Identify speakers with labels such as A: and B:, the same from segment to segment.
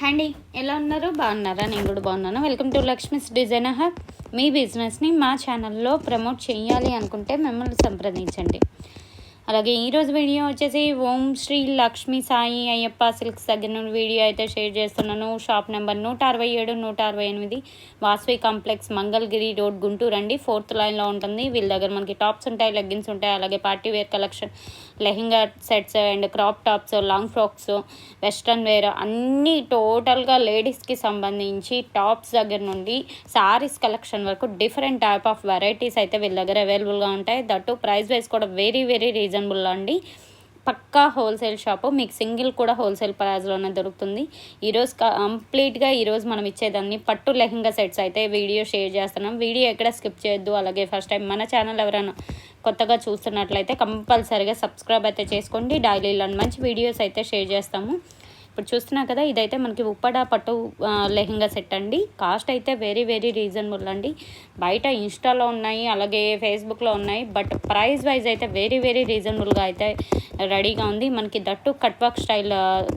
A: Handy ఎలా ఉన్నారు? బాగున్నారా? నేను కూడా బాగున్నాను. Welcome to Lakshmi's design hub మీ బిజినెస్ని మా ఛానల్లో ప్రమోట్ చేయాలి అనుకుంటే మిమ్మల్ని సంప్రదించండి. అలాగే ఈరోజు వీడియో వచ్చేసి ఓం శ్రీ లక్ష్మీ సాయి అయ్యప్ప సిల్క్స్ దగ్గర నుండి వీడియో అయితే షేర్ చేస్తున్నాను. షాప్ నెంబర్ నూట అరవై ఏడు నూట అరవై ఎనిమిది వాస్వి కాంప్లెక్స్ మంగళగిరి రోడ్ గుంటూరు అండి. ఫోర్త్ లైన్లో ఉంటుంది. వీళ్ళ దగ్గర మనకి టాప్స్ ఉంటాయి లెగ్గిన్స్ ఉంటాయి అలాగే party wear collection lehenga sets and crop tops long frocks western wear అన్నీ టోటల్గా లేడీస్కి సంబంధించి టాప్స్ దగ్గర నుండి సారీస్ కలెక్షన్ వరకు డిఫరెంట్ టైప్ ఆఫ్ వెరైటీస్ అయితే వీళ్ళ దగ్గర అవైలబుల్గా ఉంటాయి. దట్టు ప్రైస్ వైజ్ కూడా వెరీ వెరీ రీజనబుల్లో అండి. పక్కా హోల్సేల్ షాపు మీకు సింగిల్ కూడా హోల్సేల్ ప్రైజ్లోనే దొరుకుతుంది. ఈరోజు కంప్లీట్గా ఈరోజు మనం ఇచ్చేదాన్ని పట్టు లెహంగా సెట్స్ అయితే వీడియో షేర్ చేస్తున్నాం. వీడియో ఎక్కడ స్కిప్ చేయొద్దు. అలాగే ఫస్ట్ టైం మన ఛానల్ ఎవరైనా కొత్తగా చూస్తున్నట్లయితే కంపల్సరీగా సబ్స్క్రైబ్ అయితే చేసుకోండి. డైలీ ఇలాంటి మంచి వీడియోస్ అయితే షేర్ చేస్తాము. ఇప్పుడు చూస్తున్నా కదా ఇదైతే మనకి ఉప్పడా పట్టు లెహెంగా లెహంగా సెట్ అండి. కాస్ట్ అయితే వెరీ వెరీ రీజనబుల్ అండి. బయట ఇన్స్టాలో ఉన్నాయి అలాగే ఫేస్బుక్లో ఉన్నాయి బట్ ప్రైస్ వైజ్ అయితే వెరీ వెరీ రీజనబుల్గా అయితే రెడీగా ఉంది. మనకి దట్టు కట్ వర్క్ స్టైల్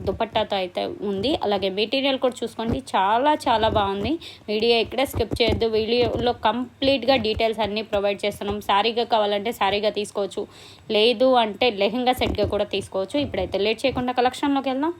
A: దుపట్టాతో అయితే ఉంది. అలాగే మెటీరియల్ కూడా చూసుకోండి చాలా చాలా బాగుంది. వీడియో ఇక్కడే స్కిప్ చేయొద్దు. వీడియోలో కంప్లీట్గా డీటెయిల్స్ అన్నీ ప్రొవైడ్ చేస్తున్నాం. శారీగా కావాలంటే శారీగా తీసుకోవచ్చు లేదు అంటే లెహంగా సెట్గా కూడా తీసుకోవచ్చు. ఇప్పుడైతే లేట్ చేయకుండా కలెక్షన్లోకి వెళ్దాం.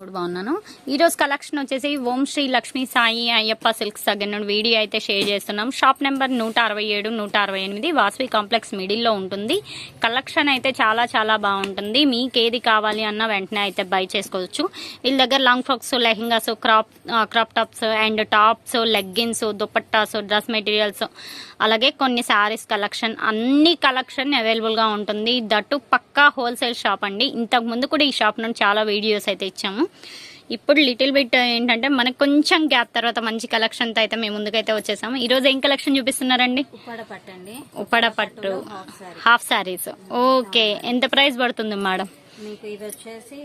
A: కూడా బాగున్నాను. ఈరోజు కలెక్షన్ వచ్చేసి ఓం శ్రీ లక్ష్మీ సాయి అయ్యప్ప సిల్క్స్ దగ్గర నుండి వీడియో అయితే షేర్ చేస్తున్నాం. షాప్ నెంబర్ నూట అరవై ఏడు నూట అరవై ఎనిమిది వాసవి కాంప్లెక్స్ మిడిల్లో ఉంటుంది. కలెక్షన్ అయితే చాలా చాలా బాగుంటుంది. మీకు ఏది కావాలి అన్న వెంటనే అయితే బై చేసుకోవచ్చు. వీళ్ళ దగ్గర long frocks lehengas crop crop tops and tops leggings dupattas dress materials అలాగే కొన్ని శారీస్ కలెక్షన్ అన్ని కలెక్షన్ అవైలబుల్గా ఉంటుంది. దట్టు పక్కా హోల్సేల్ షాప్ అండి. ఇంతకు ముందు కూడా ఈ షాప్ నుండి చాలా వీడియోస్ అయితే ఇచ్చాము. ఇప్పుడు లిటిల్ బిట్ ఏంటంటే మనకు కొంచెం గ్యాప్ తర్వాత మంచి కలెక్షన్తో అయితే మేము ముందుకైతే వచ్చేసాము. ఈరోజు ఏం కలెక్షన్ చూపిస్తున్నారండి?
B: ఉప్పాడ
A: పట్టు
B: half sari.
A: Half saris okay. ఎంత ప్రైస్ పడుతుంది మేడం?
B: మీకు ఇది వచ్చేసి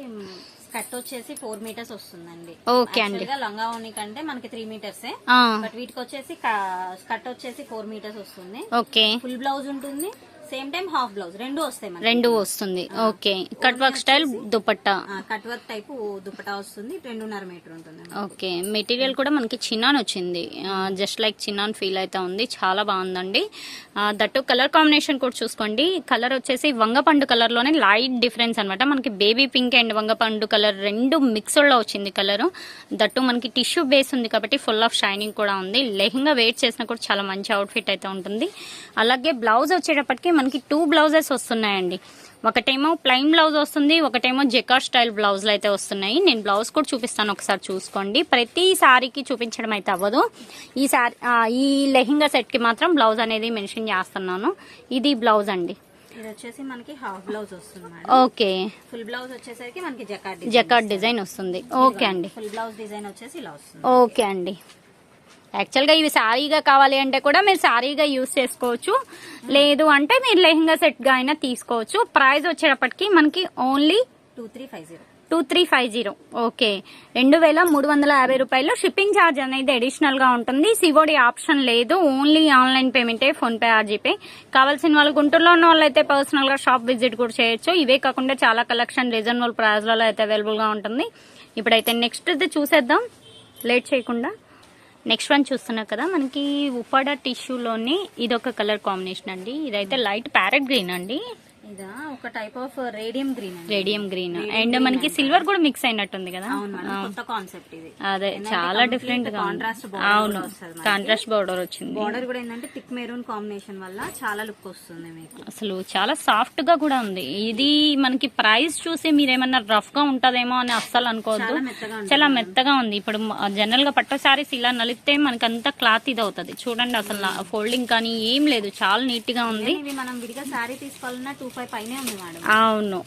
B: కట్ వచ్చేసి ఫోర్ మీటర్స్ వస్తుందండి.
A: ఓకే అండి.
B: లంగా ఓని కంటే మనకి త్రీ మీటర్సే. బట్ వీటికి వచ్చేసి కట్ వచ్చేసి ఫోర్ మీటర్స్ వస్తుంది.
A: ఓకే.
B: ఫుల్ బ్లౌజ్ ఉంటుంది. Same time half blouse. రెండు వస్తాయి మనకి.
A: రెండు వస్తుంది. Okay. Cut work style dupatta?
B: Cut work type dupatta వస్తుంది. రెండున్నర మీటర్ ఉంటుంది
A: ఓకే. మెటీరియల్ కూడా మనకి చిన్నాన్ వచ్చింది. జస్ట్ లైక్ చిన్నాన్ ఫీల్ అయితే ఉంది. చాలా బాగుందండి. ఆ, దట్టు కలర్ కాంబినేషన్ కూడా చూసుకోండి. కలర్ వచ్చేసి వంగపండు కలర్లోనే లైట్ డిఫరెన్స్ అనమాట మనకి బేబీ పింక్ అండ్ వంగపండు కలర్ రెండు మిక్స్డ్లో వచ్చింది కలర్ దట్టు మనకి టిష్యూ బేస్ ఉంది కాబట్టి ఫుల్ ఆఫ్ షైనింగ్ కూడా ఉంది. లెహంగా వెయిట్ చేసినా కూడా చాలా మంచి అవుట్ఫిట్ అయితే ఉంటుంది. అలాగే బ్లౌజ్ వచ్చేటప్పటికి మనకి టూ బ్లౌజెస్ వస్తున్నాయండి. ఒకటేమో ప్లెయిన్ బ్లౌజ్ వస్తుంది ఒకటేమో జెకార్ స్టైల్ బ్లౌజ్లు అయితే వస్తున్నాయి. నేను బ్లౌజ్ కూడా చూపిస్తాను ఒకసారి చూసుకోండి. ప్రతి సారీకి చూపించడం అయితే అవ్వదు. ఈ సారీ ఈ లెహంగా సెట్కి మాత్రం బ్లౌజ్ అనేది మెన్షన్ చేస్తున్నాను. ఇది బ్లౌజ్ అండి.
B: ఇది వచ్చేసి మనకి హాఫ్ బ్లౌజ్ వస్తుంది
A: ఓకే.
B: ఫుల్ బ్లౌజ్ వచ్చేసరికి మనకి జకాట్
A: జకార్ డిజైన్ వస్తుంది. ఓకే అండి.
B: ఫుల్ బ్లౌజ్ డిజైన్ వచ్చేసి ఇలా వస్తుంది.
A: ఓకే అండి. యాక్చువల్గా ఇవి సారీగా కావాలి అంటే కూడా మీరు సారీగా యూస్ చేసుకోవచ్చు. లేదు అంటే మీరు లెహంగా సెట్గా అయినా తీసుకోవచ్చు. ప్రైస్ వచ్చేటప్పటికి మనకి only
B: two three five zero
A: two three five zero okay రెండు వేల మూడు వందల యాభై రూపాయలు షిప్పింగ్ ఛార్జ్ అనేది అడిషనల్గా ఉంటుంది. సివోడి ఆప్షన్ లేదు. ఓన్లీ ఆన్లైన్ పేమెంటే ఫోన్ పే ఆర్ జీపే కావాల్సిన వాళ్ళు గుంటూరులో ఉన్న వాళ్ళైతే పర్సనల్గా షాప్ విజిట్ కూడా చేయొచ్చు. ఇవే కాకుండా చాలా కలెక్షన్ రీజనబుల్ ప్రైస్లలో అయితే అవైలబుల్గా ఉంటుంది. ఇప్పుడైతే నెక్స్ట్ చూసేద్దాం. లేట్ చేయకుండా. నెక్స్ట్ వన్ చూస్తున్నారు కదా మనకి ఉప్పాడ టిష్యూలోని ఇదొక కలర్ కాంబినేషన్ అండి. ఇదైతే లైట్ ప్యారెట్ గ్రీన్ అండి.
B: ఇదా ఒక type of radium green
A: radium green and మనకి సిల్వర్ కూడా మిక్స్ అయినట్టుంది కదా?
B: కొత్త కాన్సెప్ట్ ఇది.
A: అదే చాలా డిఫరెంట్.
B: కాంట్రాస్ట్
A: అవును. కాంట్రాస్ట్ బోర్డర్ వచ్చింది.
B: బార్డర్ కూడా ఏంటంటే థిక్ మెరూన్ కాంబినేషన్ వల్ల చాలా లుక్ వస్తుంది మీకు.
A: అసలు చాలా సాఫ్ట్గా కూడా ఉంది. ఇది మనకి ప్రైస్ చూసి మీరేమన్నా రఫ్గా ఉంటదేమో అని అస్సలు అనుకోవద్దు.
B: చాలా మెత్తగా
A: ఉంది. ఇప్పుడు జనరల్గా పట్టు సారీస్ ఇలా నలిపితే మనకి అంతా క్లాత్ ఇది అవుతుంది. చూడండి అసలు ఫోల్డింగ్ కానీ ఏం లేదు. చాలా నీట్గా ఉంది.
B: మనం విడిగా శారీ తీసుకోవాలన్నా టూ ఫైవ్ పైనే ఉంది మేడం.
A: అవును.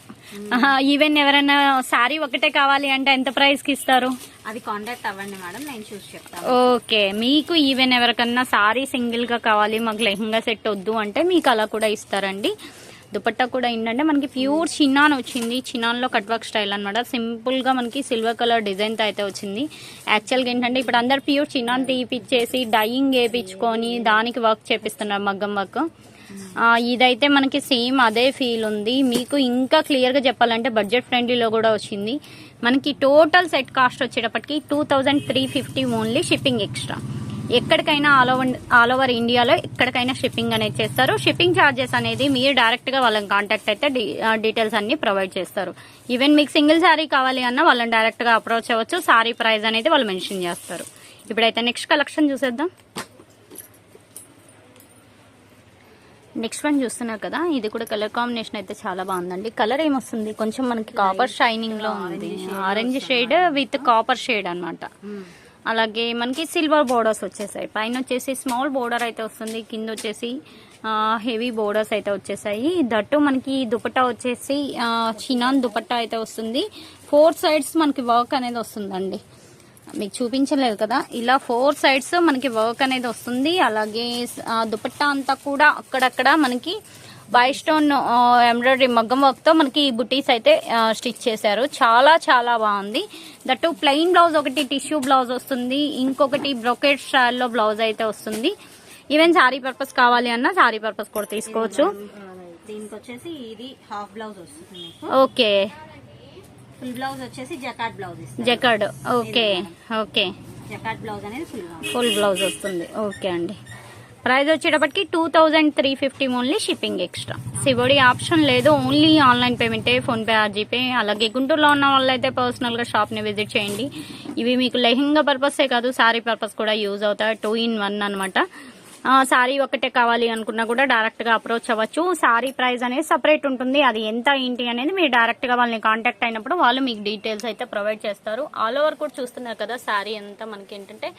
A: ఈవెన్ ఎవరైనా సారీ ఒకటే కావాలి అంటే ఎంత ప్రైస్కి ఇస్తారు?
B: అది కాంటాక్ట్ అవ్వండి మేడం నేను చూసి చెప్తాను.
A: ఓకే. మీకు ఈవెన్ ఎవరికన్నా సారీ సింగిల్గా కావాలి మాకు లెహంగా సెట్ వద్దు అంటే మీకు అలా కూడా ఇస్తారండి. దుపట్టా కూడా ఏంటంటే మనకి ప్యూర్ చిన్నాన్ వచ్చింది. చిన్నాన్లో కట్ వర్క్ స్టైల్ అనమాట సింపుల్గా మనకి సిల్వర్ కలర్ డిజైన్తో అయితే వచ్చింది. యాక్చువల్గా ఏంటంటే ఇప్పుడు అందరు ప్యూర్ చిన్నాన్ తీపిచ్చేసి డైయింగ్ వేయించుకొని దానికి వర్క్ చేపిస్తున్నారు మగ్గం వర్క్ ఇదైతే మనకి సేమ్ అదే ఫీల్ ఉంది. మీకు ఇంకా క్లియర్గా చెప్పాలంటే బడ్జెట్ ఫ్రెండ్లీలో కూడా వచ్చింది. మనకి టోటల్ సెట్ కాస్ట్ వచ్చేటప్పటికి two thousand three fifty only shipping extra ఎక్కడికైనా ఆల్ ఓవర్ ఆల్ ఓవర్ ఇండియాలో ఎక్కడికైనా షిప్పింగ్ అనేది చేస్తారు. షిప్పింగ్ ఛార్జెస్ అనేది మీరు డైరెక్ట్గా వాళ్ళని కాంటాక్ట్ అయితే డీటెయిల్స్ అన్ని ప్రొవైడ్ చేస్తారు. ఈవెన్ మీకు సింగిల్ శారీ కావాలి అన్న వాళ్ళని డైరెక్ట్గా అప్రోచ్ అవ్వచ్చు. శారీ ప్రైస్ అనేది వాళ్ళు మెన్షన్ చేస్తారు. ఇప్పుడైతే నెక్స్ట్ కలెక్షన్ చూసేద్దాం. నెక్స్ట్ వన్ చూస్తున్నారు కదా ఇది కూడా కలర్ కాంబినేషన్ అయితే చాలా బాగుందండి. కలర్ ఏమొస్తుంది? కొంచెం మనకి కాపర్ షైనింగ్లో ఉంది. Orange shade with copper shade అన్నమాట. అలాగే మనకి సిల్వర్ బోర్డర్స్ వచ్చేసాయి. పైన వచ్చేసి స్మాల్ బోర్డర్ అయితే వస్తుంది. కింద వచ్చేసి హెవీ బోర్డర్స్ అయితే వచ్చేసాయి. దట్టు మనకి దుపట్టా వచ్చేసి చినాన్ దుపట్టా అయితే వస్తుంది. ఫోర్ సైడ్స్ మనకి వర్క్ అనేది వస్తుందండి. మీకు చూపించలేదు కదా. ఇలా ఫోర్ సైడ్స్ మనకి వర్క్ అనేది వస్తుంది. అలాగే దుపట్టా అంతా కూడా అక్కడక్కడ మనకి బై స్టోన్ ఎంబ్రాయిడరీ మగ్గం వర్క్తో మనకి బుటీస్ అయితే స్టిచ్ చేశారు. చాలా చాలా బాగుంది. దట్టు ప్లెయిన్ బ్లౌజ్ ఒకటి టిష్యూ బ్లౌజ్ వస్తుంది. ఇంకొకటి బ్రొకెట్ స్టైల్లో బ్లౌజ్ అయితే వస్తుంది. ఈవెన్ సారీ పర్పస్ కావాలి అన్నా సారీ పర్పస్ కూడా తీసుకోవచ్చు.
B: దీనికి వచ్చేసి ఇది హాఫ్ బ్లౌజ్ వస్తుంది
A: ఓకే.
B: ఫుల్ బ్లౌజ్ వచ్చేసి jacquard blouse
A: jacquard okay okay.
B: Jacquard blouse అనేది ఫుల్ బ్లౌజ్.
A: ఫుల్ బ్లౌజ్ వస్తుంది. ఓకే అండి. ప్రైస్ వచ్చేటప్పటికి two thousand three fifty only shipping extra. COD option లేదు. ఓన్లీ ఆన్లైన్ పేమెంటే ఫోన్పే ఆర్జీపే. అలాగే గుంటూరులో ఉన్న వాళ్ళైతే పర్సనల్గా షాప్ని విజిట్ చేయండి. ఇవి మీకు లెహంగా పర్పసే కాదు సారీ పర్పస్ కూడా యూజ్ అవుతాయి. టూ ఇన్ వన్ అనమాట సారీ ఒకటే కావాలి అనుకున్నా కూడా డైరెక్ట్గా అప్రోచ్ అవ్వచ్చు. సారీ ప్రైస్ అనేది సపరేట్ ఉంటుంది. అది ఎంత ఏంటి అనేది మీరు డైరెక్ట్గా వాళ్ళని కాంటాక్ట్ అయినప్పుడు వాళ్ళు మీకు డీటెయిల్స్ అయితే ప్రొవైడ్ చేస్తారు. ఆల్ ఓవర్ కూడా చూస్తున్నారు కదా సారీ అంతా మనకి ఏంటంటే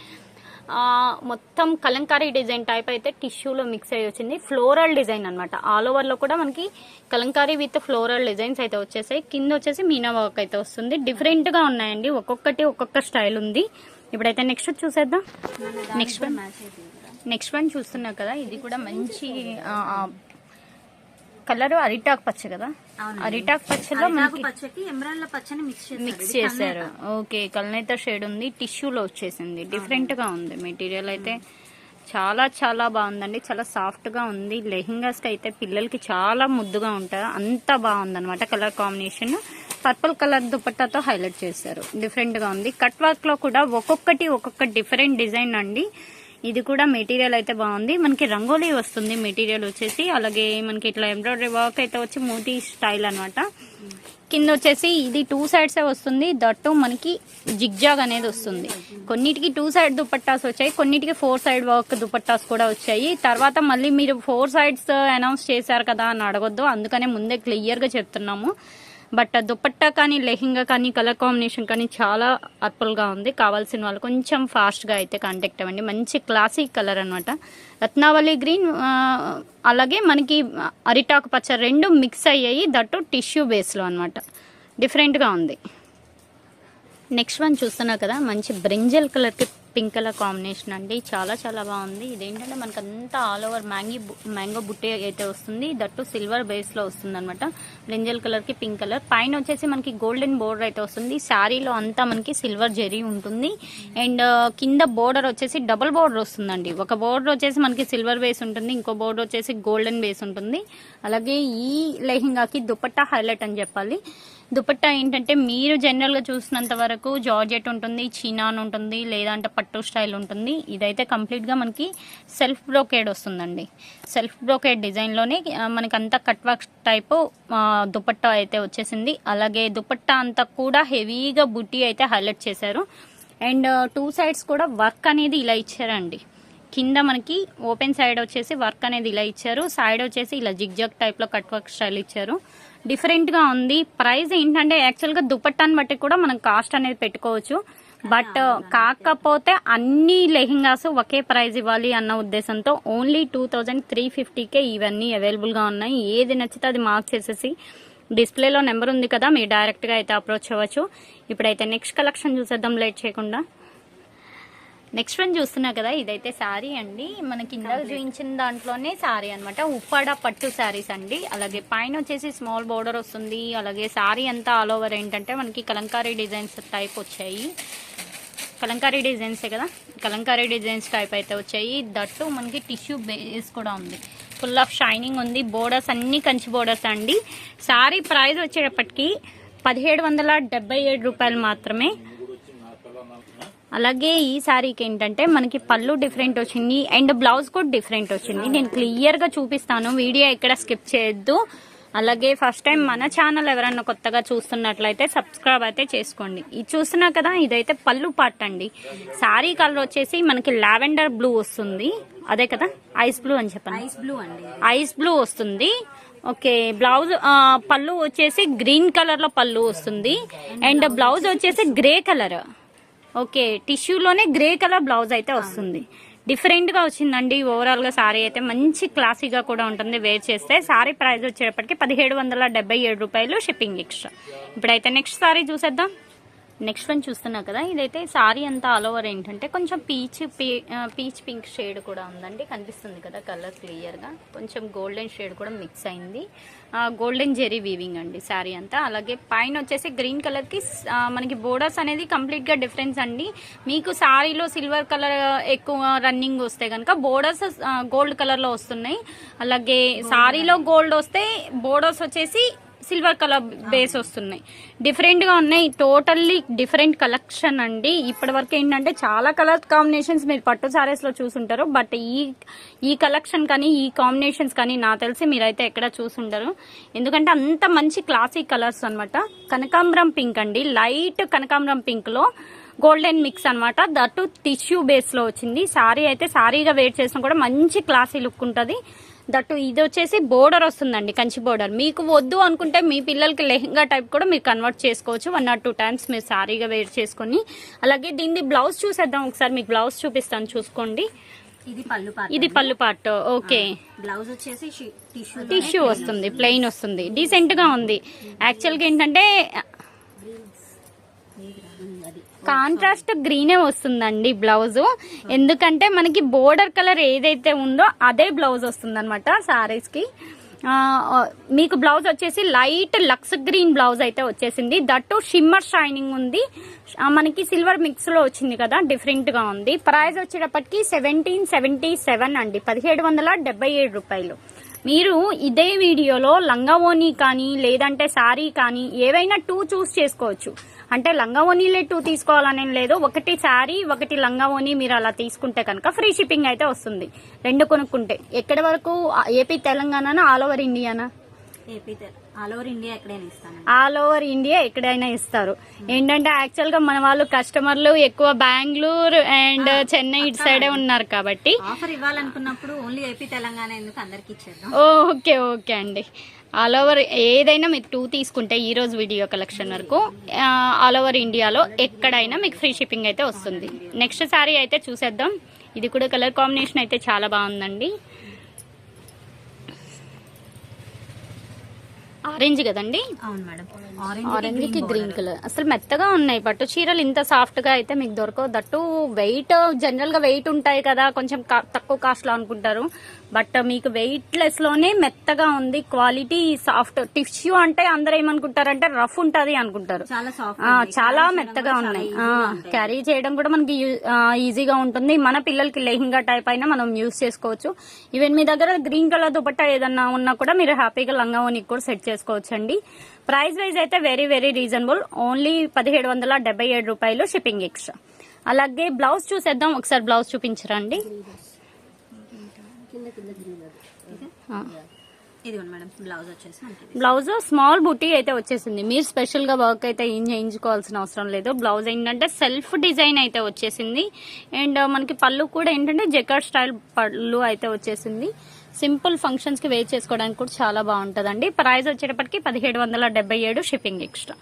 A: మొత్తం కలంకారీ డిజైన్ టైప్ అయితే టిష్యూలో మిక్స్ అయ్యి వచ్చింది. ఫ్లోరల్ డిజైన్ అనమాట ఆల్ ఓవర్లో కూడా మనకి కలంకారీ విత్ ఫ్లోరల్ డిజైన్స్ అయితే వచ్చేసాయి. కింద వచ్చేసి మీనా వర్క్ అయితే వస్తుంది. డిఫరెంట్గా ఉన్నాయండి. ఒక్కొక్కటి ఒక్కొక్క స్టైల్ ఉంది. ఇప్పుడైతే నెక్స్ట్ చూసేద్దాం. నెక్స్ట్
B: మ్యాచ్
A: నెక్స్ట్ వన్ చూస్తున్నా కదా ఇది కూడా మంచి కలర్ అరిటాక్ పచ్చ కదా. అరిటాక్ పచ్చలో
B: అరిటాకు
A: మనకి
B: పచ్చకి ఎమరాల్డ్ పచ్చని మిక్స్
A: చేశారు. ఓకే కల్నేత షేడ్ ఉంది టిష్యూలో వచ్చేసింది. డిఫరెంట్గా ఉంది మెటీరియల్ అయితే చాలా చాలా బాగుందండి. చాలా సాఫ్ట్గా ఉంది. లెహెంగాస్కి అయితే పిల్లలకి చాలా ముద్దుగా ఉంటారు. అంత బాగుంది అనమాట కలర్ కాంబినేషన్. పర్పుల్ కలర్ దుపట్టాతో హైలైట్ చేశారు. డిఫరెంట్గా ఉంది. కట్ వర్క్లో కూడా ఒక్కొక్కటి ఒక్కొక్క డిఫరెంట్ డిజైన్ అండి. ఇది కూడా మెటీరియల్ అయితే బాగుంది. మనకి రంగోలీ వస్తుంది మెటీరియల్ వచ్చేసి. అలాగే మనకి ఇట్లా ఎంబ్రాయిడరీ వర్క్ అయితే వచ్చి మూతి స్టైల్ అనమాట కింద వచ్చేసి ఇది టూ సైడ్సే వస్తుంది. దట్టు మనకి జిగ్జాగ్ అనేది వస్తుంది. కొన్నిటికి టూ సైడ్ దుపట్టాస్ వచ్చాయి. కొన్నిటికి ఫోర్ సైడ్ వర్క్ దుపట్టాస్ కూడా వచ్చాయి. తర్వాత మళ్ళీ మీరు ఫోర్ సైడ్స్ అనౌన్స్ చేశారు కదా అని అడగొద్దు. అందుకనే ముందే క్లియర్గా చెప్తున్నాము. బట్ దుపట్టా కానీ లెహింగా కానీ కలర్ కాంబినేషన్ కానీ చాలా అర్పుల్గా ఉంది. కావాల్సిన వాళ్ళు కొంచెం ఫాస్ట్గా అయితే కాంటాక్ట్ అవ్వండి. మంచి క్లాసిక్ కలర్ అనమాట రత్నావళి గ్రీన్ అలాగే మనకి అరిటాకు పచ్చ రెండు మిక్స్ అయ్యాయి. దట్టు టిష్యూ బేస్లో అనమాట డిఫరెంట్గా ఉంది. నెక్స్ట్ వన్ చూస్తున్నా కదా మంచి బ్రింజల్ కలర్కి పింక్ కలర్ కాంబినేషన్ అండి. చాలా చాలా బాగుంది. ఇదేంటంటే మనకి అంతా ఆల్ ఓవర్ మ్యాంగీ మ్యాంగో బుట్టే అయితే వస్తుంది. దట్టు సిల్వర్ బేస్లో వస్తుంది అనమాట బ్రింజల్ కలర్కి పింక్ కలర్. పైన వచ్చేసి మనకి గోల్డెన్ బోర్డర్ అయితే వస్తుంది. శారీలో అంతా మనకి సిల్వర్ జెరీ ఉంటుంది. అండ్ కింద బోర్డర్ వచ్చేసి డబుల్ బోర్డర్ వస్తుందండి. ఒక బోర్డర్ వచ్చేసి మనకి సిల్వర్ బేస్ ఉంటుంది. ఇంకో బోర్డర్ వచ్చేసి గోల్డెన్ బేస్ ఉంటుంది. అలాగే ఈ లెహింగాకి దుపట్టా హైలైట్ అని చెప్పాలి. దుపట్టా ఏంటంటే మీరు జనరల్గా చూసినంత వరకు జార్జెట్ ఉంటుంది చీనాన్ ఉంటుంది లేదంటే పట్టు స్టైల్ ఉంటుంది. ఇదైతే కంప్లీట్గా మనకి సెల్ఫ్ బ్రోకేడ్ వస్తుందండి. సెల్ఫ్ బ్రోకేడ్ డిజైన్లోనే మనకంతా మనకి అంతా కట్ వర్క్ టైప్ దుపట్టా అయితే వచ్చేసింది. అలాగే దుపట్టా అంతా కూడా హెవీగా బుట్టి అయితే హైలైట్ చేశారు. అండ్ టూ సైడ్స్ కూడా వర్క్ అనేది ఇలా ఇచ్చారండి. కింద మనకి ఓపెన్ సైడ్ వచ్చేసి వర్క్ అనేది ఇలా ఇచ్చారు. సైడ్ వచ్చేసి ఇలా జిగ్జాగ్ టైప్లో కట్ వర్క్ స్టైల్ ఇచ్చారు. డిఫరెంట్గా ఉంది. ప్రైస్ ఏంటంటే యాక్చువల్గా దుపట్టాన్ని బట్టి కూడా మనం కాస్ట్ అనేది పెట్టుకోవచ్చు. బట్ కాకపోతే అన్ని లెహెంగాస్ ఒకే ప్రైస్ ఇవ్వాలి అన్న ఉద్దేశంతో ఓన్లీ టూ థౌజండ్ త్రీ ఫిఫ్టీకే ఇవన్నీ అవైలబుల్గా ఉన్నాయి. ఏది నచ్చితే అది మార్క్ చేసేసి డిస్ప్లేలో నెంబర్ ఉంది కదా మీరు డైరెక్ట్గా అయితే అప్రోచ్ అవ్వచ్చు. ఇప్పుడైతే నెక్స్ట్ కలెక్షన్ చూసేద్దాం లేట్ చేయకుండా. నెక్స్ట్ వన్ చూస్తున్నా కదా ఇదైతే శారీ అండి. మనకి ఇందాక చూపించిన దాంట్లోనే శారీ అన్నమాట. ఉప్పాడ పట్టు శారీస్ అండి. అలాగే పైన వచ్చేసి స్మాల్ బోర్డర్ వస్తుంది. అలాగే శారీ అంతా ఆల్ ఓవర్ ఏంటంటే మనకి కలంకారీ డిజైన్స్ టైప్ వచ్చాయి. కలంకారీ డిజైన్సే కదా? కలంకారీ డిజైన్స్ టైప్ అయితే వచ్చాయి. దట్టు మనకి టిష్యూ బేస్ కూడా ఉంది. ఫుల్ ఆఫ్ షైనింగ్ ఉంది. బోర్డర్స్ అన్ని కంచి బోర్డర్స్ అండి. సారీ ప్రైస్ వచ్చేటప్పటికి పదిహేడు వందల డెబ్బై ఏడు రూపాయలు మాత్రమే. అలాగే ఈ శారీకి ఏంటంటే మనకి పళ్ళు డిఫరెంట్ వచ్చింది అండ్ బ్లౌజ్ కూడా డిఫరెంట్ వచ్చింది. నేను క్లియర్గా చూపిస్తాను. వీడియో ఎక్కడ స్కిప్ చేయొద్దు. అలాగే ఫస్ట్ టైం మన ఛానల్ ఎవరైనా కొత్తగా చూస్తున్నట్లయితే సబ్స్క్రైబ్ అయితే చేసుకోండి. ఇది చూస్తున్నా కదా ఇదైతే పళ్ళు పార్ట్ అండి. శారీ కలర్ వచ్చేసి మనకి లావెండర్ బ్లూ వస్తుంది. అదే కదా ఐస్ బ్లూ అని చెప్పండి
B: ఐస్ బ్లూ అండి.
A: ఐస్ బ్లూ వస్తుంది. ఓకే బ్లౌజ్ పళ్ళు వచ్చేసి గ్రీన్ కలర్లో పళ్ళు వస్తుంది. అండ్ బ్లౌజ్ వచ్చేసి గ్రే కలర్ ఓకే టిష్యూలోనే గ్రే కలర్ బ్లౌజ్ అయితే వస్తుంది. డిఫరెంట్గా వచ్చిందండి ఓవరాల్గా సారీ అయితే. మంచి క్లాసీగా కూడా ఉంటుంది వేర్ చేస్తే. సారీ ప్రైస్ వచ్చేటప్పటికి పదిహేడు వందల డెబ్బై ఏడు రూపాయలు షిప్పింగ్ ఎక్స్ట్రా. ఇప్పుడైతే నెక్స్ట్ సారీ చూసేద్దాం. నెక్స్ట్ వన్ చూస్తున్నా కదా ఇదైతే సారీ అంతా ఆల్ ఓవర్ ఏంటంటే కొంచెం పీచ్ పీచ్ పింక్ షేడ్ కూడా ఉందండి కనిపిస్తుంది కదా కలర్ క్లియర్గా కొంచెం గోల్డెన్ షేడ్ కూడా మిక్స్ అయింది. గోల్డెన్ జెరీ వీవింగ్ అండి సారీ అంతా. అలాగే పైన వచ్చేసి గ్రీన్ కలర్కి మనకి బోర్డర్స్ అనేది కంప్లీట్గా డిఫరెన్స్ అండి. మీకు సారీలో సిల్వర్ కలర్ ఎక్కువ రన్నింగ్ వస్తే కనుక బోర్డర్స్ గోల్డ్ కలర్లో వస్తున్నాయి. అలాగే సారీలో గోల్డ్ వస్తే బోర్డర్స్ వచ్చేసి సిల్వర్ కలర్ బేస్ వస్తున్నాయి. డిఫరెంట్గా ఉన్నాయి. టోటల్లీ డిఫరెంట్ కలెక్షన్ అండి. ఇప్పటి వరకు ఏంటంటే చాలా కలర్ కాంబినేషన్స్ మీరు పట్టు సారీస్లో చూసుంటారు. బట్ ఈ ఈ కలెక్షన్ కానీ ఈ కాంబినేషన్స్ కానీ నా తెలిసి మీరైతే ఎక్కడ చూసుంటారు ఎందుకంటే అంత మంచి క్లాసిక్ కలర్స్ అనమాట కనకాంబరం పింక్ అండి. లైట్ కనకాంబరం పింక్లో గోల్డెన్ మిక్స్ అనమాట దట్టు టిష్యూ బేస్లో వచ్చింది. సారీ అయితే సారీగా వేర్ చేసినా కూడా మంచి క్లాసీ లుక్ ఉంటుంది. దట్టు ఇది వచ్చేసి బోర్డర్ వస్తుందండి కంచి బోర్డర్. మీకు వద్దు అనుకుంటే మీ పిల్లలకి లెహంగా టైప్ కూడా మీరు కన్వర్ట్ చేసుకోవచ్చు. వన్ ఆర్ టూ టైమ్స్ మీరు సారీగా వేర్ చేసుకొని. అలాగే దీన్ని బ్లౌజ్ చూసేద్దాం ఒకసారి. మీకు బ్లౌజ్ చూపిస్తాను చూసుకోండి.
B: ఇది పళ్ళు పార్ట్
A: ఇది పళ్ళు పార్ట్ ఓకే.
B: బ్లౌజ్ వచ్చేసి టిష్యూ
A: టిష్యూ వస్తుంది ప్లెయిన్ వస్తుంది. డీసెంట్గా ఉంది. యాక్చువల్గా ఏంటంటే కాంట్రాస్ట్ గ్రీనే వస్తుందండి బ్లౌజ్. ఎందుకంటే మనకి బోర్డర్ కలర్ ఏదైతే ఉందో అదే బ్లౌజ్ వస్తుంది అనమాట సారీస్కి మీకు బ్లౌజ్ వచ్చేసి లైట్ లక్స్ గ్రీన్ బ్లౌజ్ అయితే వచ్చేసింది. దట్టు షిమ్మర్ షైనింగ్ ఉంది. మనకి సిల్వర్ మిక్స్లో వచ్చింది కదా డిఫరెంట్గా ఉంది. ప్రైస్ వచ్చేటప్పటికి సెవెంటీన్ సెవెంటీ సెవెన్ అండి. పదిహేడు వందల డెబ్బై ఏడు రూపాయలు. మీరు ఇదే వీడియోలో లంగా కానీ లేదంటే శారీ కానీ ఏవైనా టూ చూస్ చేసుకోవచ్చు. అంటే లంగా ఓనీలే టూ తీసుకోవాలని లేదు. ఒకటి శారీ ఒకటి లంగా మీరు అలా తీసుకుంటే కనుక ఫ్రీ షిప్పింగ్ అయితే వస్తుంది. రెండు కొనుక్కుంటే. ఎక్కడి వరకు? ఏపీ తెలంగాణ ఆల్ ఓవర్ ఇండియానా?
B: ఏపీ ఆల్ ఓవర్ ఇండియా ఎక్కడైనా ఇస్తాను
A: ఆల్ ఓవర్ ఇండియా ఎక్కడైనా ఇస్తారు. ఏంటంటే యాక్చువల్గా మన వాళ్ళు కస్టమర్లు ఎక్కువ బెంగళూరు అండ్ చెన్నై ఇటు సైడే ఉన్నారు కాబట్టి.
B: ఆఫర్ ఇవ్వాలనుకున్నప్పుడు ఓన్లీ ఏపీ తెలంగాణ ఎందుకు అందరికి ఇచ్చేద్దాం?
A: ఓకే ఓకే అండి. ఆల్ ఓవర్ ఏదైనా మీరు టూ తీసుకుంటే ఈ రోజు వీడియో కలెక్షన్ వరకు ఆల్ ఓవర్ ఇండియాలో ఎక్కడైనా మీకు ఫ్రీ షిప్పింగ్ అయితే వస్తుంది. నెక్స్ట్ సారీ అయితే చూసేద్దాం. ఇది కూడా కలర్ కాంబినేషన్ అయితే చాలా బాగుందండి. ఆరెంజ్ కదండి?
B: అవును మేడం.
A: ఆరెంజ్కి గ్రీన్ కలర్ అసలు మెత్తగా ఉన్నాయి. పట్టు చీరలు ఇంత సాఫ్ట్గా అయితే మీకు దొరకవు. దట్టు వెయిట్ జనరల్గా వెయిట్ ఉంటాయి కదా. కొంచెం తక్కువ కాస్ట్లో అనుకుంటారు. బట్ మీకు వెయిట్ లెస్లోనే మెత్తగా ఉంది. Quality soft. టిష్యూ అంటే అందరు ఏమనుకుంటారంటే రఫ్ ఉంటది అనుకుంటారు.
B: చాలా సాఫ్ట్
A: ఆ, చాలా మెత్తగా ఉన్నాయి. క్యారీ చేయడం కూడా మనకి ఈజీగా ఉంటుంది. మన పిల్లలకి లెహింగా టైప్ అయినా మనం యూస్ చేసుకోవచ్చు. ఈవెన్ మీ దగ్గర గ్రీన్ కలర్ దుపట్టా ఏదన్నా ఉన్నా కూడా మీరు హ్యాపీగా లంగా ఓనికి కూడా సెట్ చేసుకోవచ్చు అండి ప్రైస్ వైజ్ అయితే వెరీ వెరీ రీజనబుల్ ఓన్లీ పదిహేడు వందల డెబ్బై ఏడు రూపాయలు షిప్పింగ్ ఎక్స్ట్రా అలాగే బ్లౌజ్ చూసేద్దాం. ఒకసారి బ్లౌజ్ చూపించరా అండి ఆ.
B: ఇది మేడం బ్లౌజ్ వచ్చేసి మనకి ఇది.
A: బ్లౌజ్ స్మాల్ బుటీ అయితే వచ్చేసింది. మీరు స్పెషల్గా వర్క్ అయితే ఏం చేయించుకోవాల్సిన అవసరం లేదు. బ్లౌజ్ ఏంటంటే సెల్ఫ్ డిజైన్ అయితే వచ్చేసింది. అండ్ మనకి పళ్ళు కూడా ఏంటంటే జెకర్ స్టైల్ పళ్ళు అయితే వచ్చేసింది. సింపుల్ ఫంక్షన్స్కి వేర్ చేసుకోవడానికి కూడా చాలా బాగుంటదండి. ప్రైస్ వచ్చేటప్పటికి పదిహేడు వందల డెబ్బై ఏడు షిప్పింగ్ ఎక్స్ట్రా.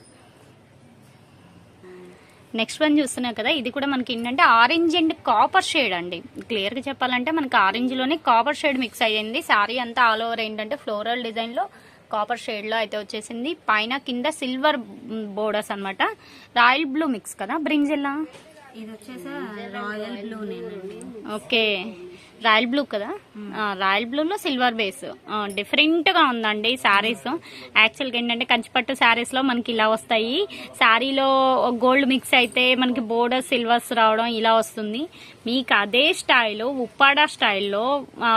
A: నెక్స్ట్ వన్ చూస్తున్నాం కదా ఇది కూడా మనకి ఏంటంటే ఆరెంజ్ అండ్ కాపర్ షేడ్ అండి. క్లియర్గా చెప్పాలంటే మనకి ఆరెంజ్లోనే కాపర్ షేడ్ మిక్స్ అయ్యింది. సారీ అంతా ఆల్ ఓవర్ ఏంటంటే ఫ్లోరల్ డిజైన్లో కాపర్ షేడ్లో అయితే వచ్చేసింది. పైన కింద సిల్వర్ బోర్డర్స్ అన్నమాట. రాయల్ బ్లూ మిక్స్ కదా. బ్రింజిల్లా
B: ఇది వచ్చేసి royal blue
A: okay. Royal blue కదా? రాయల్ బ్లూలో సిల్వర్ బేస్. డిఫరెంట్గా ఉందండి శారీస్. యాక్చువల్గా ఏంటంటే కంచిపట్టు శారీస్లో మనకి ఇలా వస్తాయి. శారీలో గోల్డ్ మిక్స్ అయితే మనకి బోర్డర్ సిల్వర్స్ రావడం ఇలా వస్తుంది. మీకు అదే స్టైల్లో ఉప్పాడ స్టైల్లో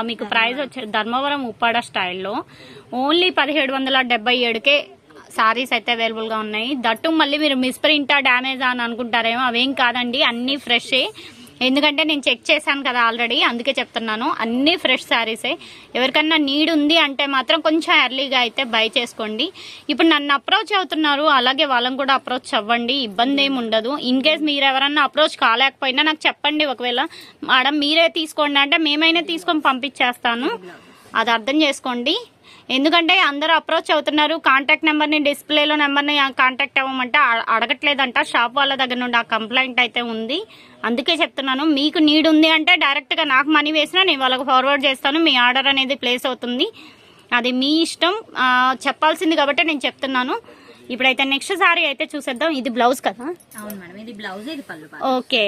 A: మీకు ప్రైస్ వచ్చే ధర్మవరం ఉప్పాడ స్టైల్లో ఓన్లీ పదిహేడు వందల డెబ్బై ఏడుకే సారీస్ అయితే అవైలబుల్గా ఉన్నాయి. దట్టు మళ్ళీ మీరు మిస్ప్రింటా డ్యామేజ్ అని అనుకుంటారేమో అవేం కాదండి. అన్నీ ఫ్రెషే. ఎందుకంటే నేను చెక్ చేశాను కదా ఆల్రెడీ అందుకే చెప్తున్నాను. అన్నీ ఫ్రెష్ శారీసే. ఎవరికన్నా నీడ్ ఉంది అంటే మాత్రం కొంచెం ఎర్లీగా అయితే బై చేసుకోండి. ఇప్పుడు నన్ను అప్రోచ్ అవుతున్నారు అలాగే వాళ్ళని కూడా అప్రోచ్ అవ్వండి. ఇబ్బంది ఏమి ఉండదు. ఇన్ కేస్ మీరు ఎవరన్నా అప్రోచ్ కాలేకపోయినా నాకు చెప్పండి ఒకవేళ. మేడం మీరే తీసుకోండి అంటే మేమైనా తీసుకొని పంపించేస్తాను. అది అర్థం చేసుకోండి. ఎందుకంటే అందరూ అప్రోచ్ అవుతున్నారు. కాంటాక్ట్ నెంబర్ని డిస్ప్లేలో నెంబర్ని కాంటాక్ట్ అవ్వమంటే అడగట్లేదంట. షాప్ వాళ్ళ దగ్గర నుండి ఆ కంప్లైంట్ అయితే ఉంది. అందుకే చెప్తున్నాను మీకు నీడ్ ఉంది అంటే డైరెక్ట్గా నాకు మనీ వేసినా నేను వాళ్ళకి ఫార్వర్డ్ చేస్తాను. మీ ఆర్డర్ అనేది ప్లేస్ అవుతుంది. అది మీ ఇష్టం. చెప్పాల్సింది కాబట్టి నేను చెప్తున్నాను. ఇప్పుడైతే నెక్స్ట్ సారీ అయితే చూసేద్దాం. ఇది బ్లౌజ్ కదా?
B: అవును మేడం ఇది బ్లౌజ్ ఇది పళ్ళు.
A: ఓకే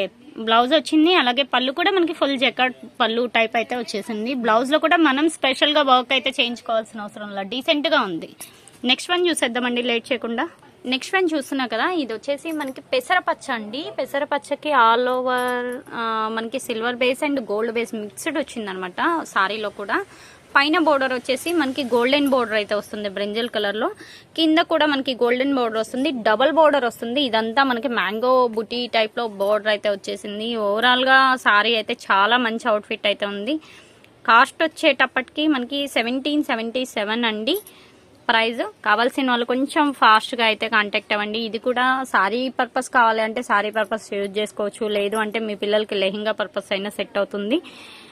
A: బ్లౌజ్ వచ్చింది అలాగే పళ్ళు కూడా మనకి ఫుల్ జెకట్ పళ్ళు టైప్ అయితే వచ్చేసింది. బ్లౌజ్లో కూడా మనం స్పెషల్గా వర్క్ అయితే చేయించుకోవాల్సిన అవసరం లేదు. డీసెంట్గా ఉంది. నెక్స్ట్ వన్ చూసేద్దామండి లేట్ చేయకుండా. నెక్స్ట్ వన్ చూస్తున్నా కదా ఇది వచ్చేసి మనకి పెసరపచ్చ అండి. పెసరపచ్చకి ఆల్ ఓవర్ మనకి silver base and gold base mixed వచ్చిందనమాట శారీలో సారీలో కూడా. పైన బోర్డర్ వచ్చేసి మనకి గోల్డెన్ బోర్డర్ అయితే వస్తుంది బ్రింజల్ కలర్లో. కింద కూడా మనకి గోల్డెన్ బోర్డర్ వస్తుంది డబల్ బోర్డర్ వస్తుంది. ఇదంతా మనకి మ్యాంగో బుటీ టైప్లో బోర్డర్ అయితే వచ్చేసింది. ఓవరాల్గా సారీ అయితే చాలా మంచి అవుట్ఫిట్ అయితే ఉంది. కాస్ట్ వచ్చేటప్పటికి మనకి సెవెంటీన్ సెవెంటీ సెవెన్ అండి. ప్రైస్ కావాల్సిన వాళ్ళు కొంచెం ఫాస్ట్గా అయితే కాంటాక్ట్ అవ్వండి. ఇది కూడా సారీ పర్పస్ కావాలి అంటే సారీ పర్పస్ యూజ్ చేసుకోవచ్చు. లేదు అంటే మీ పిల్లలకి లెహంగా పర్పస్ అయినా సెట్ అవుతుంది.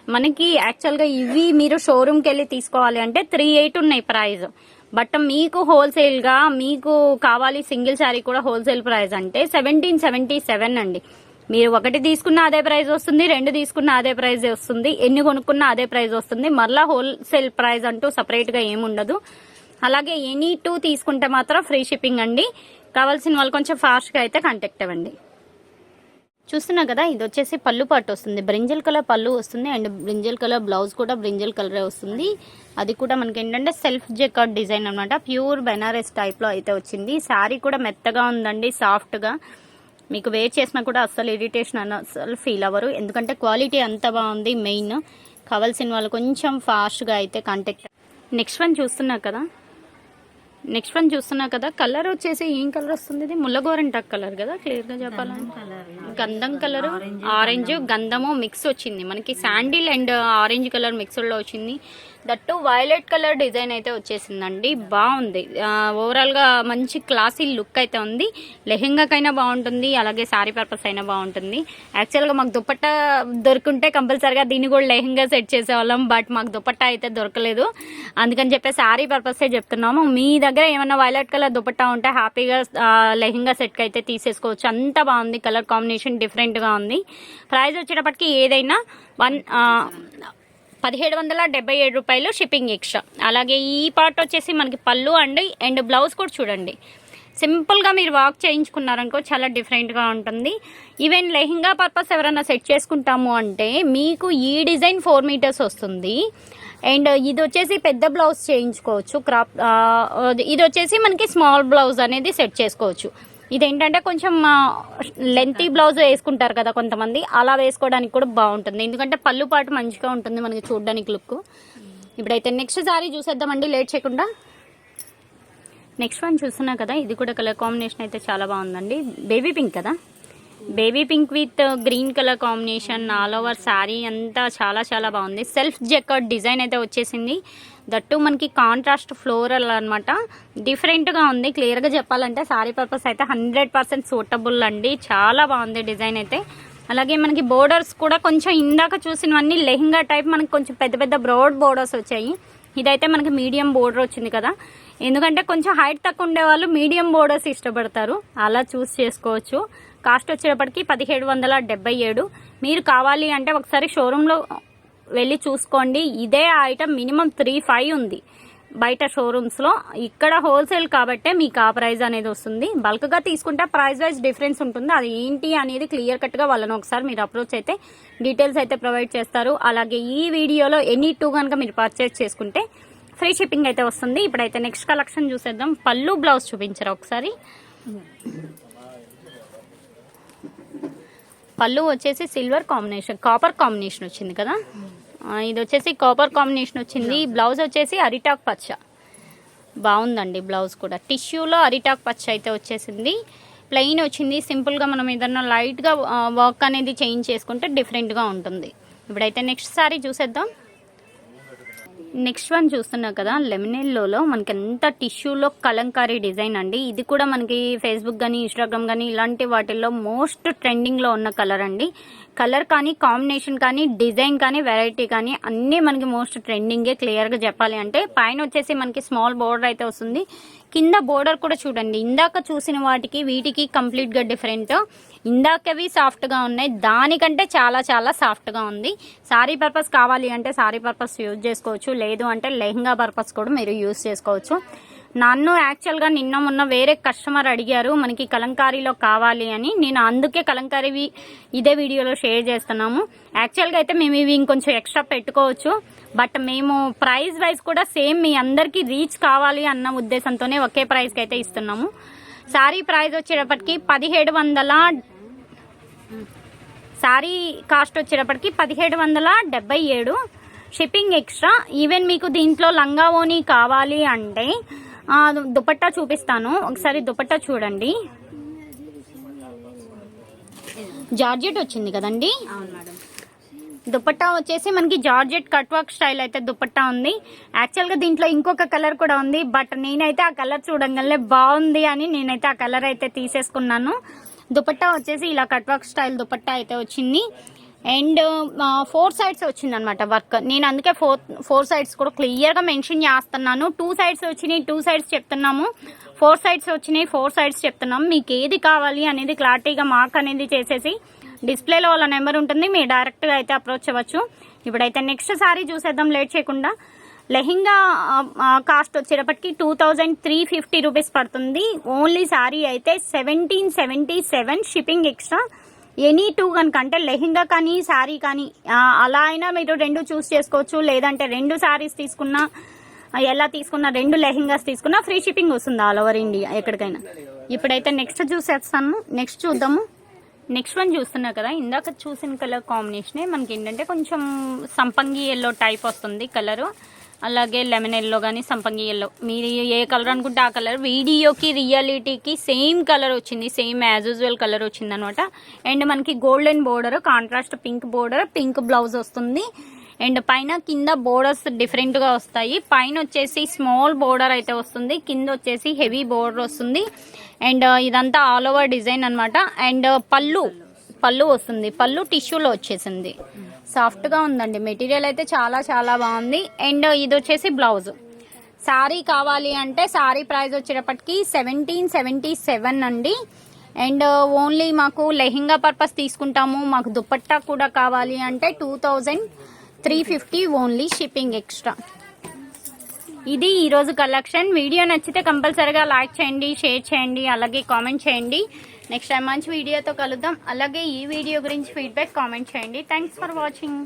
A: మనకి యాక్చువల్గా ఇవి మీరు షోరూమ్కి వెళ్ళి తీసుకోవాలి అంటే త్రీ ఎయిట్ ఉన్నాయి ప్రైస్ బట్ మీకు హోల్సేల్గా మీకు కావాలి సింగిల్ శారీ కూడా హోల్సేల్ ప్రైస్ అంటే సెవెంటీన్ సెవెంటీ సెవెన్ అండి. మీరు ఒకటి తీసుకున్న అదే ప్రైస్ వస్తుంది రెండు తీసుకున్న అదే ప్రైస్ వస్తుంది ఎన్ని కొనుక్కున్నా అదే ప్రైస్ వస్తుంది. మరలా హోల్సేల్ ప్రైస్ అంటూ సపరేట్గా ఏముండదు అలాగే ఎనీ టూ తీసుకుంటే మాత్రం ఫ్రీ షిప్పింగ్ అండి. కావాల్సిన వాళ్ళు కొంచెం ఫాస్ట్గా అయితే కాంటాక్ట్ అవ్వండి. చూస్తున్నా కదా ఇది వచ్చేసి పళ్ళు పాటు వస్తుంది. బ్రింజల్ కలర్ పళ్ళు వస్తుంది అండ్ బ్రింజల్ కలర్ బ్లౌజ్ కూడా బ్రింజల్ కలరే వస్తుంది. అది కూడా మనకి ఏంటంటే సెల్ఫ్ జెకాట్ డిజైన్ అనమాట ప్యూర్ బెనారస్ టైప్లో అయితే వచ్చింది. శారీ కూడా మెత్తగా ఉందండి సాఫ్ట్గా. మీకు వేర్ చేసినా కూడా అస్సలు ఇరిటేషన్ అని అస్సలు ఫీల్ అవ్వరు. ఎందుకంటే క్వాలిటీ అంత బాగుంది మెయిన్. కావాల్సిన వాళ్ళు కొంచెం ఫాస్ట్గా అయితే కాంటాక్ట్. నెక్స్ట్ వన్ చూస్తున్నా కదా నెక్స్ట్ వన్ చూస్తున్నా కదా కలర్ వచ్చేసి ఏం కలర్ వస్తుంది ఇది? ముల్లగోరింటాక్ కలర్ కదా క్లియర్గా చెప్పాలంటే
B: కలర్
A: గంధం కలర్ ఆరెంజ్ గంధము మిక్స్ వచ్చింది. మనకి శాండిల్ అండ్ ఆరెంజ్ కలర్ మిక్స్డ్లో వచ్చింది. దట్టు వైలెట్ కలర్ డిజైన్ అయితే వచ్చేసిందండి. బాగుంది. ఓవరాల్గా మంచి క్లాసీ లుక్ అయితే ఉంది. లెహెంగాకైనా బాగుంటుంది అలాగే సారీ పర్పస్ అయినా బాగుంటుంది. యాక్చువల్గా మాకు దుపట్టా దొరుకుంటే కంపల్సరిగా దీన్ని కూడా లెహెంగా సెట్ చేసేవాళ్ళం బట్ మాకు దుపట్టా అయితే దొరకలేదు. అందుకని చెప్పి సారీ పర్పసే చెప్తున్నాము. మీ దగ్గర దగ్గర ఏమైనా వైలెట్ కలర్ దుపట్టా ఉంటే హ్యాపీగా లెహెంగా సెట్కి అయితే తీసేసుకోవచ్చు. అంత బాగుంది. కలర్ కాంబినేషన్ డిఫరెంట్గా ఉంది. ప్రైస్ వచ్చేటప్పటికి ఏదైనా వన్ పదిహేడు వందల డెబ్బై ఏడు రూపాయలు షిప్పింగ్ ఎక్స్ట్రా. అలాగే ఈ పార్ట్ వచ్చేసి మనకి పళ్ళు అండి అండ్ బ్లౌజ్ కూడా చూడండి. సింపుల్గా మీరు వాక్ చేయించుకున్నారనుకో చాలా డిఫరెంట్గా ఉంటుంది. ఈవెన్ లెహింగా పర్పస్ ఎవరైనా సెట్ చేసుకుంటాము అంటే మీకు ఈ డిజైన్ ఫోర్ మీటర్స్ వస్తుంది. అండ్ ఇది వచ్చేసి పెద్ద బ్లౌజ్ చేయించుకోవచ్చు. క్రాప్ ఇది వచ్చేసి మనకి స్మాల్ బ్లౌజ్ అనేది సెట్ చేసుకోవచ్చు. ఇదేంటంటే కొంచెం లెంతీ బ్లౌజ్ వేసుకుంటారు కదా కొంతమంది. అలా వేసుకోవడానికి కూడా బాగుంటుంది. ఎందుకంటే పళ్ళు పాటు మంచిగా ఉంటుంది మనకి చూడడానికి లుక్. ఇప్పుడైతే నెక్స్ట్ సారీ చూసేద్దామండి. లేట్ చేయకుండా. నెక్స్ట్ వన్ చూస్తున్నా కదా ఇది కూడా కలర్ కాంబినేషన్ అయితే చాలా బాగుందండి. బేబీ పింక్ కదా? Baby pink with green colour combination all over sari అంతా చాలా చాలా బాగుంది. సెల్ఫ్ జెకట్ డిజైన్ అయితే వచ్చేసింది. దట్టు మనకి కాంట్రాస్ట్ ఫ్లోరల్ అనమాట డిఫరెంట్గా ఉంది. క్లియర్గా చెప్పాలంటే శారీ పర్పస్ అయితే హండ్రెడ్ పర్సెంట్ సూటబుల్ అండి. చాలా బాగుంది డిజైన్ అయితే. అలాగే మనకి బోర్డర్స్ కూడా కొంచెం ఇందాక చూసినవన్నీ లెహింగా టైప్ మనకి కొంచెం పెద్ద పెద్ద బ్రాడ్ బోర్డర్స్ వచ్చాయి. ఇదైతే మనకి మీడియం బోర్డర్ వచ్చింది కదా. ఎందుకంటే కొంచెం హైట్ తక్కువ ఉండే వాళ్ళు మీడియం బోర్డర్స్ ఇష్టపడతారు. అలా చూస్ చేసుకోవచ్చు. కాస్ట్ వచ్చేటప్పటికి పదిహేడు వందల డెబ్బై ఏడు. మీరు కావాలి అంటే ఒకసారి షోరూంలో వెళ్ళి చూసుకోండి. ఇదే ఐటమ్ మినిమం త్రీ ఫైవ్ ఉంది. బయట షోరూమ్స్లో ఇక్కడ హోల్సేల్ కాబట్టే మీకు ఆ ప్రైజ్ అనేది వస్తుంది. బల్క్గా తీసుకుంటే ప్రైస్ వైజ్ డిఫరెన్స్ ఉంటుంది. అది ఏంటి అనేది క్లియర్ కట్గా వాళ్ళని ఒకసారి మీరు అప్రోచ్ అయితే డీటెయిల్స్ అయితే ప్రొవైడ్ చేస్తారు. అలాగే ఈ వీడియోలో ఎనీ టూ కనుక మీరు పర్చేస్ చేసుకుంటే ఫ్రీ షిప్పింగ్ అయితే వస్తుంది. ఇప్పుడైతే నెక్స్ట్ కలెక్షన్ చూసేద్దాం. పళ్ళు బ్లౌజ్ చూపించరా ఒకసారి? పళ్ళు వచ్చేసి సిల్వర్ కాంబినేషన్ కాపర్ కాంబినేషన్ వచ్చింది కదా? ఇది వచ్చేసి కాపర్ కాంబినేషన్ వచ్చింది. బ్లౌజ్ వచ్చేసి అరిటాక్ పచ్చ. బాగుందండి బ్లౌజ్ కూడా. టిష్యూలో అరిటాక్ పచ్చ అయితే వచ్చేసింది. ప్లెయిన్ వచ్చింది. సింపుల్గా మనం ఏదన్నా లైట్గా వర్క్ అనేది చేంజ్ చేసుకుంటే డిఫరెంట్గా ఉంటుంది. ఇప్పుడైతే నెక్స్ట్ సారీ చూసేద్దాం. నెక్స్ట్ వన్ చూస్తున్నాం కదా లెమినెల్లోలో మనకి ఎంత టిష్యూలో కలంకారీ డిజైన్ అండి. ఇది కూడా మనకి ఫేస్బుక్ కానీ ఇన్స్టాగ్రామ్ కానీ ఇలాంటి వాటిల్లో మోస్ట్ ట్రెండింగ్లో ఉన్న కలర్ అండి. కలర్ కానీ కాంబినేషన్ కానీ డిజైన్ కానీ వెరైటీ కానీ అన్నీ మనకి మోస్ట్ ట్రెండింగే క్లియర్గా చెప్పాలి అంటే పైన వచ్చేసి మనకి స్మాల్ బోర్డర్ అయితే వస్తుంది. కింద బోర్డర్ కూడా చూడండి. ఇందాక చూసిన వాటికి వీటికి కంప్లీట్గా డిఫరెంట్ ఇందాకవి సాఫ్ట్గా ఉన్నాయి. దానికంటే చాలా చాలా సాఫ్ట్గా ఉంది. సారీ పర్పస్ కావాలి అంటే సారీ పర్పస్ యూజ్ చేసుకోవచ్చు. లేదు అంటే లెహంగా పర్పస్ కూడా మీరు యూజ్ చేసుకోవచ్చు. నన్ను యాక్చువల్గా నిన్న మొన్న వేరే కస్టమర్ అడిగారు మనకి కలంకారీలో కావాలి అని. నేను అందుకే కలంకారీవి ఇదే వీడియోలో షేర్ చేస్తున్నాము. యాక్చువల్గా అయితే మేము ఇవి ఇంకొంచెం ఎక్స్ట్రా పెట్టుకోవచ్చు. బట్ మేము ప్రైస్ వైజ్ కూడా సేమ్ మీ అందరికీ రీచ్ కావాలి అన్న ఉద్దేశంతోనే ఒకే ప్రైస్కి అయితే ఇస్తున్నాము. శారీ ప్రైస్ వచ్చేటప్పటికి పదిహేడు వందల శారీ కాస్ట్ వచ్చేటప్పటికి పదిహేడు వందల డెబ్బై ఏడు. షిప్పింగ్ ఎక్స్ట్రా ఈవెన్ మీకు దీంట్లో లంగా ఓని కావాలి అంటే దుపట్టా చూపిస్తాను. ఒకసారి దుపట్టా చూడండి. జార్జెట్ వచ్చింది కదండి?
B: అవును మేడం.
A: దుపట్టా వచ్చేసి మనకి జార్జెట్ కట్ వర్క్ స్టైల్ అయితే దుపట్టా ఉంది. యాక్చువల్గా దీంట్లో ఇంకొక కలర్ కూడా ఉంది. బట్ నేనైతే ఆ కలర్ చూడంగానే బాగుంది అని నేనైతే ఆ కలర్ అయితే తీసేసుకున్నాను. దుపట్టా వచ్చేసి ఇలా కట్ వర్క్ స్టైల్ దుపట్టా అయితే వచ్చింది. అండ్ ఫోర్ uh, సైడ్స్ వచ్చిందనమాట వర్క్. నేను అందుకే ఫోర్ ఫోర్ సైడ్స్ కూడా క్లియర్గా మెన్షన్ చేస్తున్నాను. టూ సైడ్స్ వచ్చినాయి టూ సైడ్స్ చెప్తున్నాము. ఫోర్ సైడ్స్ వచ్చినాయి ఫోర్ సైడ్స్ చెప్తున్నాము. మీకు ఏది కావాలి అనేది క్లారిటీగా మార్క్ అనేది చేసేసి డిస్ప్లేలో వాళ్ళ నెంబర్ ఉంటుంది. మీరు డైరెక్ట్గా అయితే అప్రోచ్ అవ్వచ్చు. ఇప్పుడైతే నెక్స్ట్ సారీ చూసేద్దాం లేట్ చేయకుండా. లెహెంగా కాస్ట్ వచ్చేటప్పటికి two thousand three fifty rupees పడుతుంది. ఓన్లీ సారీ అయితే seventeen seventy seven shipping extra any two కనుక అంటే లెహెంగా కానీ శారీ కానీ అలా అయినా మీరు రెండు చూస్ చేసుకోవచ్చు. లేదంటే రెండు శారీస్ తీసుకున్నా ఎలా తీసుకున్నా రెండు లెహెంగాస్ తీసుకున్నా ఫ్రీ షిప్పింగ్ వస్తుంది ఆల్ ఓవర్ ఇండియా ఎక్కడికైనా. ఇప్పుడైతే నెక్స్ట్ చూసేస్తాను. నెక్స్ట్ చూద్దాము. నెక్స్ట్ వన్ చూస్తున్నా కదా ఇందాక చూసిన కలర్ కాంబినేషనే మనకి ఏంటంటే కొంచెం సంపంగి ఎల్లో టైప్ వస్తుంది కలరు అలాగే లెమన్ ఎల్లో కానీ సంపంగి ఎల్లో మీరు ఏ కలర్ అనుకుంటే ఆ కలర్ వీడియోకి రియాలిటీకి సేమ్ కలర్ వచ్చింది. సేమ్ యాజ్ యూజువల్ కలర్ వచ్చింది అనమాట అండ్ మనకి golden border contrast pink border pink blouse వస్తుంది. అండ్ పైన కింద బోర్డర్స్ డిఫరెంట్గా వస్తాయి. పైన వచ్చేసి స్మాల్ బోర్డర్ అయితే వస్తుంది. కింద వచ్చేసి హెవీ బోర్డర్ వస్తుంది. అండ్ uh, ఇదంతా ఆల్ ఓవర్ డిజైన్ అన్నమాట అండ్ పళ్ళు పళ్ళు వస్తుంది. పళ్ళు టిష్యూలో వచ్చేసింది. సాఫ్ట్గా ఉందండి. మెటీరియల్ అయితే చాలా చాలా బాగుంది. అండ్ ఇది వచ్చేసి బ్లౌజ్. శారీ కావాలి అంటే శారీ ప్రైస్ వచ్చేటప్పటికి సెవెంటీన్ సెవెంటీ సెవెన్ అండి. అండ్ ఓన్లీ మాకు లెహెంగా పర్పస్ తీసుకుంటాము. మాకు దుపట్టా కూడా కావాలి అంటే two thousand three fifty only shipping extra. ఇది ఈరోజు కలెక్షన్. వీడియో నచ్చితే కంపల్సరీగా లైక్ చేయండి షేర్ చేయండి అలాగే కామెంట్ చేయండి. నెక్స్ట్ టైం మంచి వీడియోతో కలుద్దాం. అలాగే ఈ వీడియో గురించి ఫీడ్బ్యాక్ కామెంట్ చేయండి. Thanks for watching